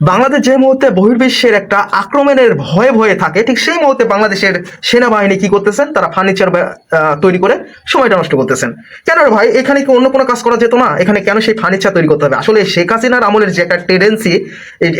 বাংলাদেশ যে মুহূর্তে বহির্বিশ্বের একটা আক্রমণের ভয়ে ভয়ে থাকে, ঠিক সেই মুহূর্তে বাংলাদেশের সেনাবাহিনী কি করতেছেন? তারা ফার্নিচার তৈরি করে সময়টা নষ্ট করতেছেন। কেন ভাই? এখানে কি অন্য কোনো কাজ করা যেত না? এখানে কেন সেই ফার্নিচার তৈরি করতে হবে? আসলে শেখ হাসিনার আমলের যে একটা টেন্ডেন্সি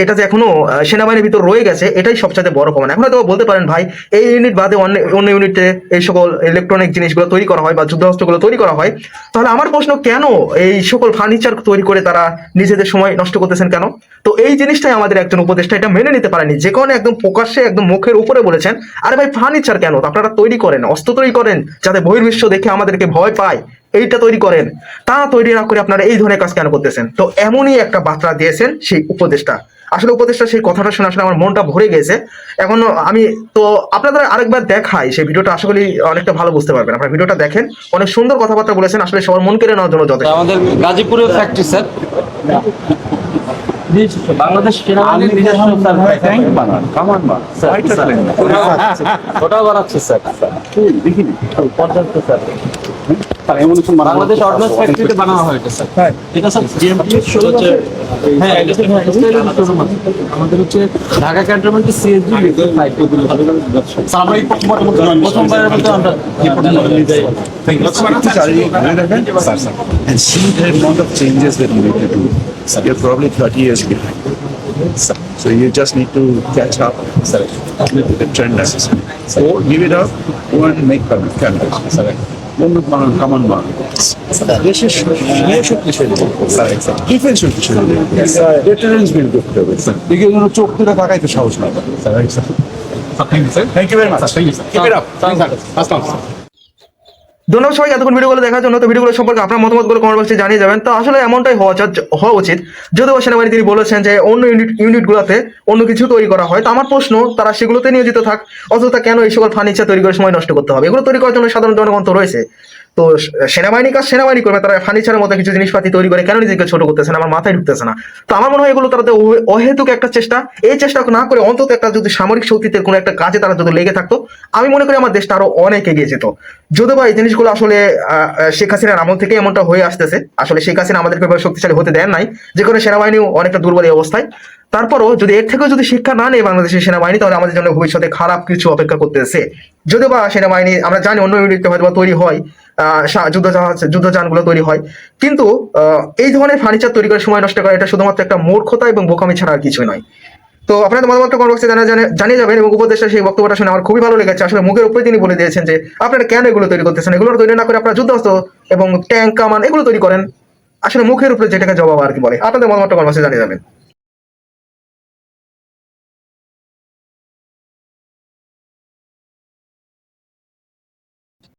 এটা যে এখনও সেনাবাহিনীর ভিতর রয়ে গেছে, এটাই সবচেয়ে বড় প্রমাণ। এখন হয়তো বলতে পারেন ভাই, এই ইউনিট বাদে অন্য অন্য ইউনিটে এই সকল ইলেকট্রনিক জিনিসগুলো তৈরি করা হয় বা যুদ্ধাস্ত্রগুলো তৈরি করা হয়, তাহলে আমার প্রশ্ন কেন এই সকল ফার্নিচার তৈরি করে তারা নিজেদের সময় নষ্ট করতেছেন কেন? তো এই জিনিসটাই আমাদের একজন উপদেষ্টা এটা মেনে নিতে পারেনি। যে কারণে একদম প্রকাশ্যে একদম মুখের উপরে বলেছেন, আরে ভাই ফার্নিচার কেন? আপনারা তৈরি করেন, অস্ত্র তৈরি করেন, যাতে বহির্বিশ্ব দেখে আমাদেরকে ভয় পায়, এইটা তৈরি করেন। তা তৈরি না করে আপনারা এই ধরনের কাজ কেন করতেছেন? তো এমনই একটা বার্তা দিয়েছেন সেই উপদেষ্টা। আসলে উপদেষ্টা সেই কথাটা শুনে আসলে আমার মনটা ভরে গেছে। এখন আমি তো আপনাদের আরেকবার দেখাই সেই ভিডিওটা, আশা করি অনেকটা ভালো বুঝতে পারবেন। আপনারা ভিডিওটা দেখেন, অনেক সুন্দর কথাবার্তা বলেছেন, আসলে সবার মন কেড়ে নেওয়ার জন্য যথেষ্ট। আমাদের গাজীপুরে ফ্যাক্টরি স্যার বাংলাদেশ সেনাবাহিনীর নিজস্ব বানাচ্ছে স্যার দেখিনি পর্যাপ্ত স্যার বাংলাদেশ অর্ডিন্যান্স ফ্যাক্টরিতে বানানো হয় এটা স্যার এটা স্যার জিএমপি হচ্ছে হ্যাঁ এটা হ্যাঁ, এটা showroom আছে। আমাদের হচ্ছে ঢাকা ক্যান্টনমেন্টে স্যার আমরা এই প্রথমবার- প্রথমবারের আমরা sir, sir, and of changes that to You're probably 30 years behind. So you just need to catch up sir, with the trend necessary. Or give it up, and make. Sir, অন্য কামান বানান দেশের স্বীয় শক্তিশালী স্যার ডিফেন্স শক্তিশালী deterrence build করতে হবে sir এগুলো জন্য চোখ তুলে তাকাইতে সাহস না sir sir thank you very much thank you sir keep it up ধন্যবাদ সবাই এতক্ষণ ভিডিওগুলো দেখার জন্য, তো ভিডিওগুলো সম্পর্কে আপনার মতামতগুলো কমেন্ট বক্সে জানিয়ে যাবেন। তো আসলে এমনটাই হওয়া হওয়া উচিত। যদিও সেনাবাহিনী তিনি বলেছেন যে অন্য ইউনিট ইউনিটগুলোতে অন্য কিছু তৈরি করা হয়। তো আমার প্রশ্ন, তারা সেগুলোতে নিয়োজিত থাক অথবা কেন এই সকল ফার্নিচার তৈরি করে সময় নষ্ট করতে হবে? এগুলো তৈরি করার জন্য সাধারণ জনগণ তো রয়েছে। তো সেনাবাহিনী কাজ সেনাবাহিনী করবে, তারা ফার্নিচারের মতো কিছু জিনিসপাতি তৈরি করে, কেন নিজেকে ছোট করতেছে না? আমার মাথায় ঢুকতেছে না। তো আমার মনে হয় এগুলো তাদের অহেতুক একটা চেষ্টা। এই চেষ্টা না করে অন্তত একটা যদি সামরিক শক্তিতে কোনো একটা কাজে তারা যদি লেগে থাকতো, আমি মনে করি আমার দেশটা আরও অনেক এগিয়ে যেত। যদিও বা এই জিনিসগুলো আসলে শেখ হাসিনার আমল থেকে এমনটা হয়ে আসতেছে। আসলে শেখ হাসিনা আমাদেরকে শক্তিশালী হতে দেন নাই। যে কোনো সেনাবাহিনীও অনেকটা দুর্বল এই অবস্থায়। তারপরও যদি এর থেকেও যদি শিক্ষা না নেই বাংলাদেশের সেনাবাহিনী, তাহলে আমাদের জন্য ভবিষ্যতে খারাপ কিছু অপেক্ষা করতেছে। যদিও বা সেনাবাহিনী, আমরা জানি অন্য ইউনিটে হয়তো তৈরি হয়। যুদ্ধ জাহাজ যুদ্ধযানগুলো তৈরি হয়। কিন্তু এই ধরনের ফার্নিচার তৈরি করে সময় নষ্ট করা, এটা শুধুমাত্র একটা মূর্খতা এবং বোকামি ছাড়া আর কিছুই নয়। তো আপনাদের মতামত কমেন্ট বক্সে জানা জানে- জানিয়ে যাবেন এবং উপদেষ্টা সেই বক্তব্যটা শুনে আমার খুবই ভালো লেগেছে। আসলে মুখের উপরে তিনি বলে দিয়েছেন যে, আপনারা কেন এগুলো তৈরি করতেছেন? এগুলো তৈরি না করে আপনারা যুদ্ধাস্ত্র এবং ট্যাঙ্ক কামান এগুলো তৈরি করেন। আসলে মুখের উপরে যেটাকে জবাব আর কি বলে। আপনাদের মতামত কমেন্ট বক্সে জানিয়ে যাবেন।